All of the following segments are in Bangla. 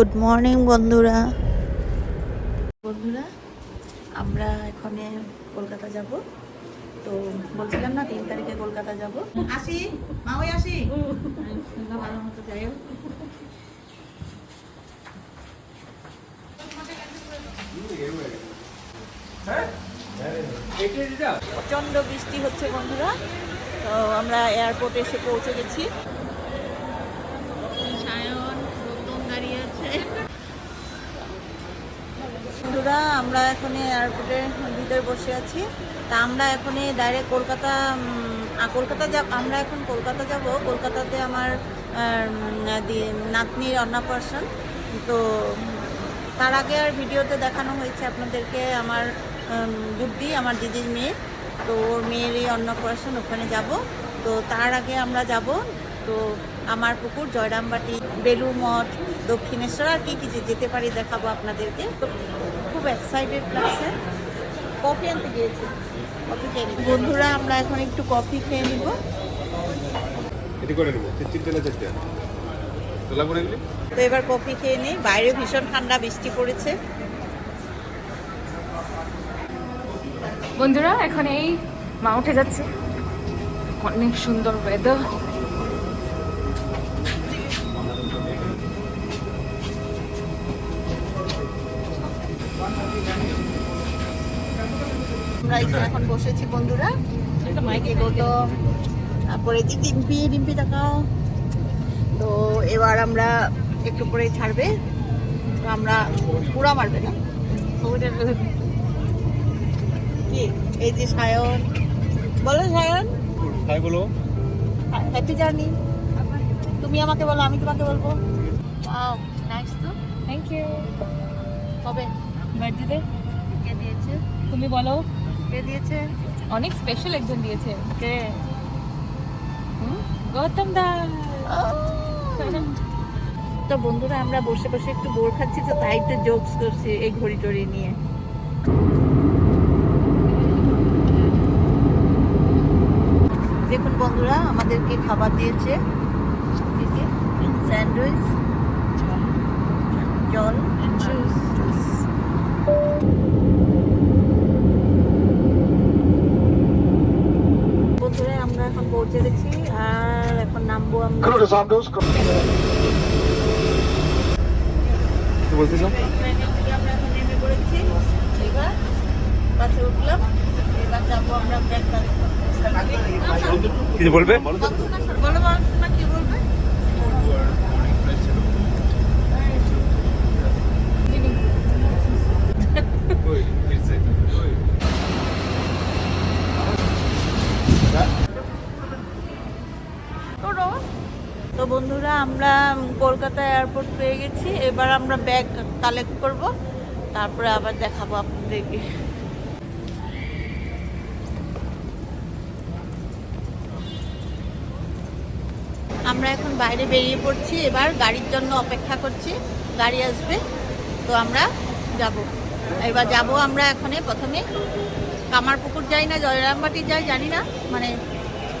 গুড মর্নিং বন্ধুরা। বন্ধুরা আমরা এখানে কলকাতা যাব। তো বলছিলাম না তিন তারিখে কলকাতা যাব। আসি মা ওই আসি। ভালো মতো যাই হোক প্রচণ্ড বৃষ্টি হচ্ছে বন্ধুরা। তো আমরা এয়ারপোর্টে এসে পৌঁছে গেছি সায়ন রতন দাঁড়িয়ে আছে বন্ধুরা, আমরা এখন এয়ারপোর্টের ভিতরে বসে আছি। তা আমরা এখন ডাইরেক্ট কলকাতা কলকাতা যাব, আমরা এখন কলকাতা যাব। কলকাতাতে আমার নাতনির অন্নপ্রাশন তো তার আগে আর ভিডিওতে দেখানো হয়েছে আপনাদেরকে আমার বুদ্ধি, আমার দিদির মেয়ে। তো ওর মেয়ের এই অন্নপ্রাশন ওখানে যাব। তো তার আগে আমরা যাব। তো আমার পুকুর জয়রামবাটি বেলু মঠ দক্ষিণেশ্বর আর কি কি যে যেতে পারি দেখাবো আপনাদেরকে। তো খুব এক্সাইটেড লাগছে। কফি আনতে গিয়েছি। কফি খেয়ে বন্ধুরা আমরা এখন একটু কফি খেয়ে নিব। তো এবার কফি খেয়ে নিই। বাইরে ভীষণ ঠান্ডা বৃষ্টি পড়েছে। বন্ধুরা এখন এই মা উঠে যাচ্ছে। অনেক সুন্দর ওয়েদার আমরা এখানে এখন বসেছি বন্ধুরা। মাইকে গৌতম তারপরে দি ডিম্পি? ডিম্পি তাকাও। তো এবার আমরা একটু পরে ছাড়বে। তো আমরা পুরা মারবে না? কি? এই যে সায়ন। বলো সায়ন। হাই বলো। হ্যাপি জার্নি তুমি আমাকে বলো আমি তোমাকে বলব। নাইস তো। থ্যাংক ইউ কবে? বার্থডেতে কে দিয়েছে? তুমি বলো। কে দিয়েছে? অনেক স্পেশাল একজন দিয়েছে। কে? গৌতম দা। তো বন্ধুরা আমরা বসে বসে একটু বোর খাচ্ছি তো তাই একটু জোকস করছি এই ঘড়ি টড়ি নিয়ে। দেখুন বন্ধুরা আমাদেরকে খাবার দিয়েছে। স্যান্ডউইচ জল জুস বন্ধুরা আমরা এখন পৌঁছে গেছি আর এখন নামবো আমরা কি বলতেছ ট্রেনে থেকে আমরা এখন নেমে পড়েছি এবার বাসে উঠলাম এবার যাব আমরা ব্যাগ কিছু বলবে বলো বলো না কি বলবে তো বন্ধুরা, আমরা কলকাতা এয়ারপোর্ট পেয়ে গেছি। এবার আমরা ব্যাগ কালেক্ট করব। তারপরে আবার দেখাবো আপনাদেরকে। আমরা এখন বাইরে বেরিয়ে পড়ছি। এবার গাড়ির জন্য অপেক্ষা করছি। গাড়ি আসবে, তো আমরা যাব। এবার যাব আমরা এখানে প্রথমে। কামারপুকুর যাই না, জয়রামবাটি যাই, জানি না। মানে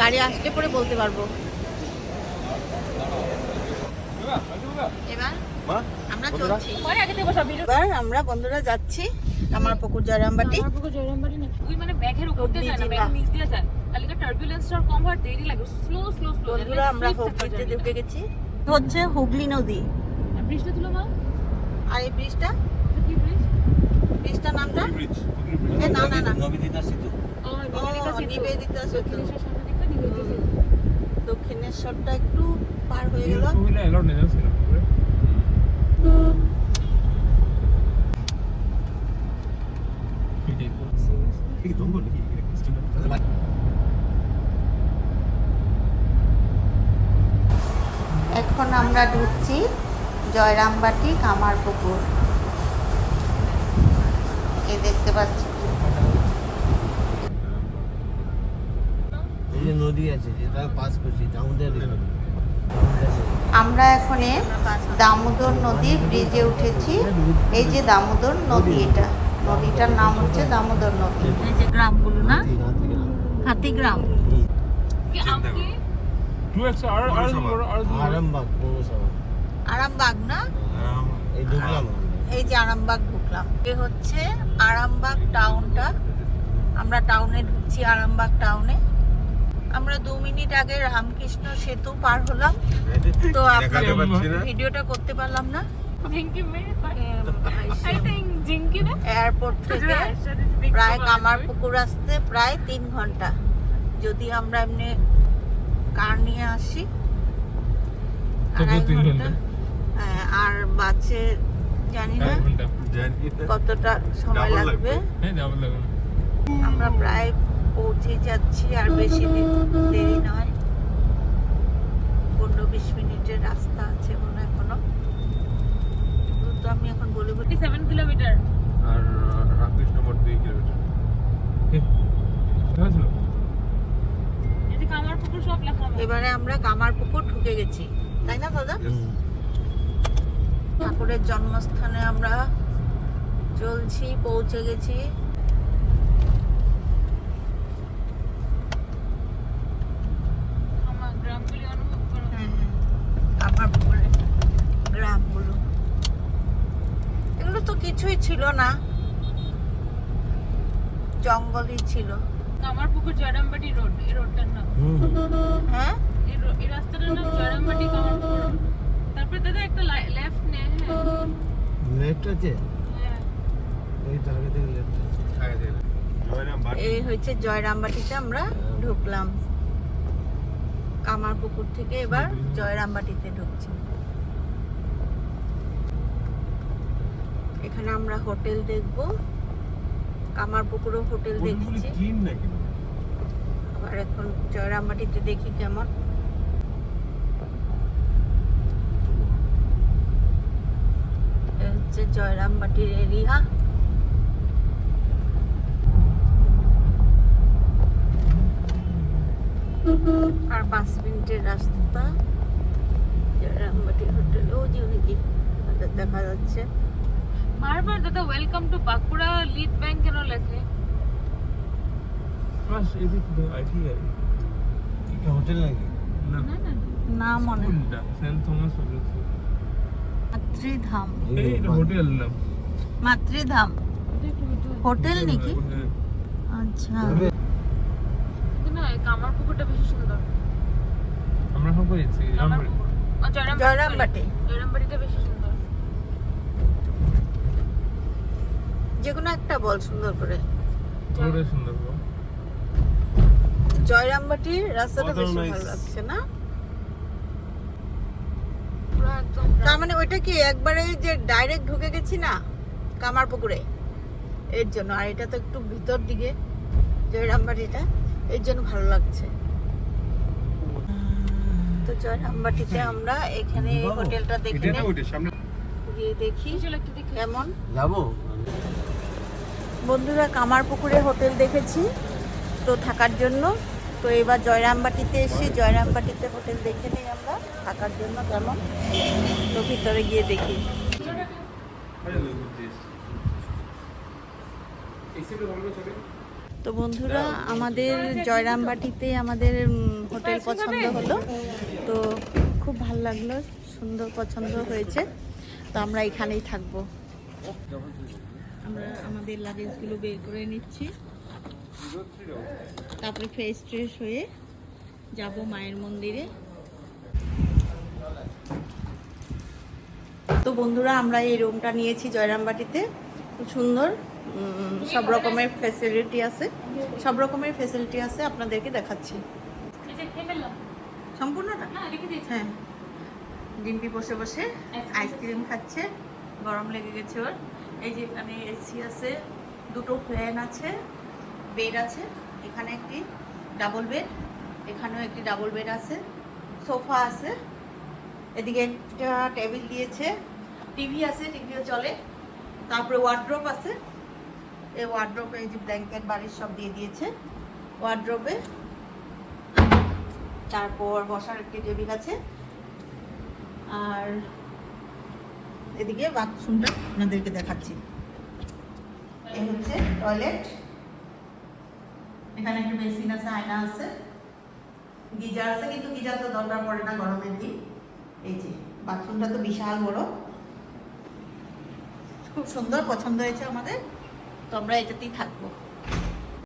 গাড়ি আসলে পরে বলতে পারব। এবার আমরা চলছি। পরে আগে থেকে সব ভিডিও এবার আমরা বন্ধুরা যাচ্ছি কামারপুকুর জয়রামবাটি। আমার পুকুর জয়রামবাড়ি না। ওই মানে ব্যাগের উপর দিয়ে যায় না অব্দি নিচ দিয়ে যায় তাহলে টার্বুলেন্সটা কম হওয়ার দেরি লাগে স্লো স্লো স্লো বন্ধুরা আমরা হুগলিতে ঢুকে গেছি। হচ্ছে হুগলি নদী। বৃষ্টি তুলো মা। আর এই ব্রিজটা কি ব্রিজ ব্রিজটার নামটা? ব্রিজ না না না। নবিদিতা সেতু। ও নিবেদিতা সেতু। দক্ষিণেশ্বরটা একটু পার হয়ে গেল। এখন আমরা ঢুকছি জয়রামবাটি কামারপুকুর। এ দেখতে পাচ্ছি এই যে নদী আছে যেটা পাস করছি দামোদর আমরা এখানে দামোদর নদীর ব্রিজে উঠেছি। এই যে দামোদর নদী এটা নদীটার নাম হচ্ছে দামোদর নদী। এই যে গ্রামগুলো না? হাতিগ্রাম কি আমকে আরামবাগ আরামবাগ না? এই যে আরামবাগ ঢুকলাম। এ হচ্ছে আরামবাগ টাউনটা আমরা টাউনে ঢুকছি আরামবাগ টাউনে আমরা দু মিনিট আগে রামকৃষ্ণ সেতু পার হলাম। তো আপনাদের ভিডিওটা করতে পারলাম না। এয়ারপোর্ট থেকে প্রায় কামারপুকুর আসতে প্রায় তিন ঘণ্টা। যদি আমরা এমনি কার নিয়ে আসি? আড়াই ঘণ্টা। ঘণ্টা। হ্যাঁ, আর জানি না কতটা সময়। হ্যাঁ লাগবে। আমরা প্রায় পৌঁছে যাচ্ছি আর বেশি দেরি নয়। পনেরো বিশ মিনিটের রাস্তা আছে মনে হয় এখনও। তো আমি এখন বলে বলি। 57 কিলোমিটার আর রামকৃষ্ণ মঠ দুই কিলোমিটার যদি কামারপুকুর সব লেখা এবারে আমরা কামারপুকুর ঢুকে গেছি। তাই না দাদা? ঠাকুরের জন্মস্থানে আমরা চলছি পৌঁছে গেছি আমার গ্রামগুলি অনুভব করো হ্যাঁ, কামারপুকুরে গ্রামগুলো এগুলো তো কিছুই ছিল না। জঙ্গলই ছিল। কামারপুকুর জয়রামবাটি রোড এই রোডটার নাম। হ্যাঁ? এই রাস্তাটার নাম জয়রামবাটি কামারপুকুর। তারপরে দাদা একটা লেফট নে হ্যাঁ। লেফট আছে? হ্যাঁ। এই আগে থেকে লেফট আছে। আগে থেকে। এই হচ্ছে জয়রামবাটিতে আমরা ঢুকলাম। কামারপুকুর থেকে এবার জয়রামবাটিতে ঢুকছি। এখানে আমরা হোটেল দেখব। কামারপুকুরও হোটেল দেখেছি। আবার এখন জয়রামবাটিতে দেখি কেমন। হচ্ছে জয়রামবাটির এরিয়া। আর পাঁচ মিনিটের রাস্তা। জয়রামবাটির হোটেল। ও যে তাদের দেখা যাচ্ছে। বারবার দাদা welcome to Bankura lead bank কেন লেখে? বাস এদিক আইটি হোটেল নাকি? না। না না না। মনে হয়। Saint Thomas hotel. মাতৃধাম। এই হোটেল মাতৃধাম। হোটেল নাকি? আচ্ছা। কিন্তু না কামারপুকুরটা বেশি সুন্দর। আমরা সব করেছি জয়রামবাটি, জয়রামবাটি। জয়রামবাটিটা বেশি সুন্দর। যে কোনো একটা বল সুন্দর করে। সুন্দর জয়রামবাটির রাস্তাটা বেশি Otherwise- ভালো লাগছে না? তার মানে ওইটা কি একবারে যে ডাইরেক্ট ঢুকে গেছি না কামারপুকুরে এর জন্য। আর এটা তো একটু ভিতর দিকে জয়রামবাটিটা। এর জন্য ভালো লাগছে। তো জয়রামবাটিতে আমরা এখানে হোটেলটা দেখে নিই। গিয়ে দেখি দেখি কেমন। যাব? বন্ধুরা কামারপুকুরে হোটেল দেখেছি, তো থাকার জন্য। তো এবার জয়রামবাটিতে এসে, জয়রামবাটিতে হোটেল দেখে নিই আমরা, থাকার জন্য কেমন? তো ভিতরে গিয়ে দেখি? তো বন্ধুরা, আমাদের জয়রামবাটিতে আমাদের হোটেল পছন্দ হলো। তো খুব ভালো লাগল, সুন্দর পছন্দ হয়েছে। তো আমরা এখানেই থাকব। আমরা আমাদের লাগেজগুলো বের করে নিচ্ছি। তারপরে ফ্রেশ ট্রেশ হয়ে যাব মায়ের মন্দিরে। তো বন্ধুরা আমরা এই রুমটা নিয়েছি জয়রামবাটিতে। খুব সুন্দর সব রকমের ফেসিলিটি আছে। সব রকমের ফেসিলিটি আছে আপনাদেরকে দেখাচ্ছি। সম্পূর্ণটা? দিয়েছি। হ্যাঁ। ডিম্পি বসে বসে আইসক্রিম খাচ্ছে। গরম লেগে গেছে ওর। এই যে এখানে এসি আছে, দুটো ফ্যান আছে বেড আছে, এখানে একটি ডাবল বেড এখানেও একটি ডাবল বেড আছে সোফা আছে, এদিকে একটা টেবিল দিয়েছে টিভি আছে টিভিও চলে, তারপরে ওয়ার্ড্রোপ আছে, এই ওয়ার্ড্রোপে এই যে ব্ল্যাঙ্কেট বাড়ির সব দিয়ে দিয়েছে ওয়ার্ড্রোপে তারপর বসার একটি টেবিল আছে, আর এদিকে বাথরুমটা আপনাদেরকে দেখাচ্ছি। এই হচ্ছে টয়লেট এখানে একটা বেসিন আছে, আয়না আছে। গিজার আছে, কিন্তু গিজার তো দরকার পড়ে না গরমের দিন। এই যে বাথরুমটা তো বিশাল বড়। খুব সুন্দর, পছন্দ হয়েছে আমাদের। তো আমরা এটাতেই থাকব।